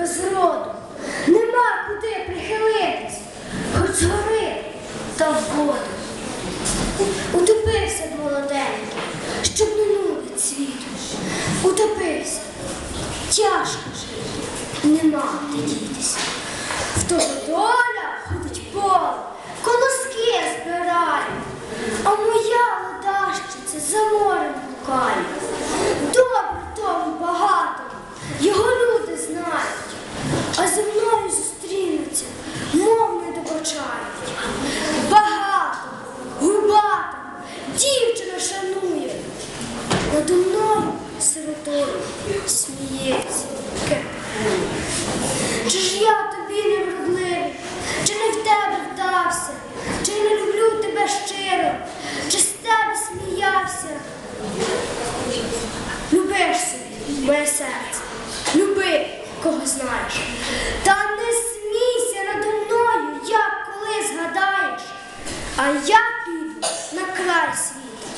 без роду. Нема куди прихилитись, хоч гори та в воду. Утопився молоденький, щоб минули нуди цвіту. Утопився, тяжко жити, нема де дітися. В того доля ходить поле, колоски збирає, а моя ладащиця за морем гукає. Сміється. Чи ж я тобі не вродливий, чи не в тебе вдався, чи не люблю тебе щиро, чи з тебе сміявся? Любиш собі, моє серце, люби, кого знаєш. Та не смійся надо мною, як коли згадаєш. А я піду на край світу,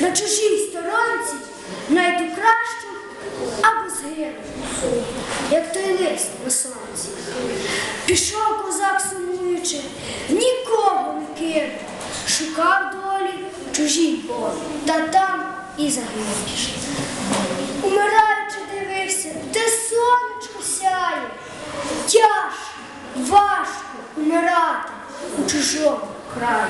на чужій сторонці, суху, як той лист на сонці. Пішов козак сумуючи, нікого не кинув, шукав долі чужій болі, та там і загинув. Умираючи, дивився, де сонечко сяє. Тяжко, важко умирати у чужому краю.